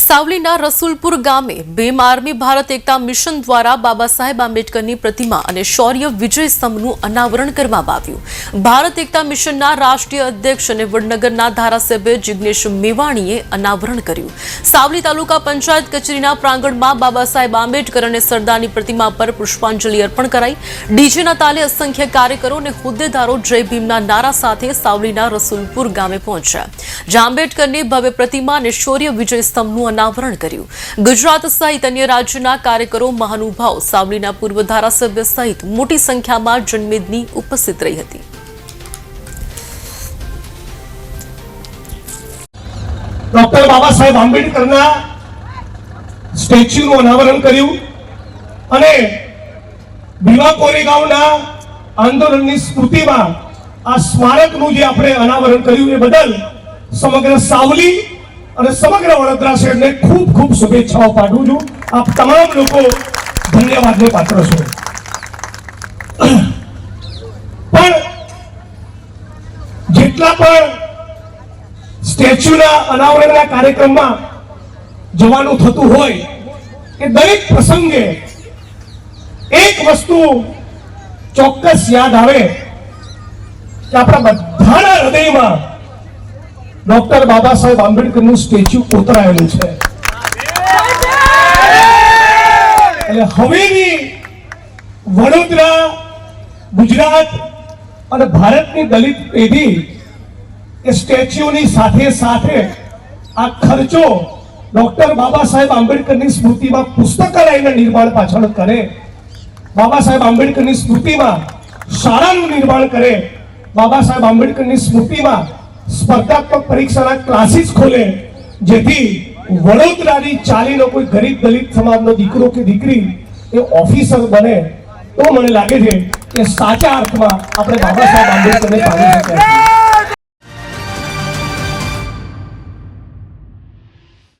સાવલીના રસુલપુર ગામે ભીમ ભારત એકતા મિશન દ્વારા બાબા સાહેબ આંબેડકરની પ્રતિમા અને શૌર્ય વિજય સ્તંભનું અનાવરણ કરવામાં આવ્યું. ભારત એકતા મિશનના રાષ્ટ્રીય અધ્યક્ષ અને વડનગરના ધારાસભ્ય જિજ્ઞેશ મેવાણીએ અનાવરણ કર્યું. સાવલી તાલુકા પંચાયત કચેરીના પ્રાંગણમાં બાબા સાહેબ આંબેડકર અને સરદારની પ્રતિમા પર પુષ્પાંજલિ અર્પણ કરાઈ. ડીજેના તાલે અસંખ્ય કાર્યકરો અને હોદ્દેદારો જય ભીમના નારા સાથે સાવલીના રસુલપુર ગામે પહોંચ્યા. જ્યાં આંબેડકરની ભવ્ય પ્રતિમા અને શૌર્ય વિજય સ્તંભનું અનાવરણ કર્યું. ગુજરાત સહિત અન્ય રાજ્યના કાર્યકરો મહાનુભાવ સાવલીના પૂર્વ ધારાસભ્ય સહિત મોટી સંખ્યામાં જનમેદની ઉપસ્થિત રહી હતી. ડોક્ટર બાબા સાહેબ આંબેડકરના સ્ટેચ્યુનું અનાવરણ કર્યું અને ભીમા કોરેગાંવના આંદોલનની સ્મૃતિમાં આ સ્મારકનું જે આપણે અનાવરણ કર્યું એ બદલ સમગ્ર સાવલી અને સમગ્ર વડોદરા શહેરને ખૂબ ખૂબ શુભેચ્છાઓ પાઠવું છું. આપ તમામ લોકો ધન્યવાદને પાત્ર છો. પણ જેટલા પણ સ્ટેચ્યુના અનાવરણના કાર્યક્રમમાં જવાનું થતું હોય, એ દરેક પ્રસંગે એક વસ્તુ ચોક્કસ યાદ આવે કે આપણા બધાના હૃદયમાં ડોક્ટર બાબા સાહેબ આંબેડકરનું સ્ટેચ્યુ કોતરાયેલું છે. હવેની વડોદરા, ગુજરાત અને ભારતની દલિત પેઢી એ સ્ટેચ્યુની સાથે સાથે આ ખર્ચો ડોક્ટર બાબા સાહેબ આંબેડકરની સ્મૃતિમાં પુસ્તકાલયના નિર્માણ પાછળ કરે, બાબા સાહેબ આંબેડકરની સ્મૃતિમાં શાળાનું નિર્માણ કરે, બાબા સાહેબ આંબેડકરની સ્મૃતિમાં સ્પર્ધાત્મક પરીક્ષાના ક્લાસીસ ખોલે, જેથી વડોદરાની ચાલીનો કોઈ ગરીબ દલિત સમાજનો દીકરો કે દીકરી એ ઓફિસર બને, તો મને લાગે છે કે સાચા અર્થમાં આપણે બાબા સાહેબ આંબેડકરને પામી શક્યા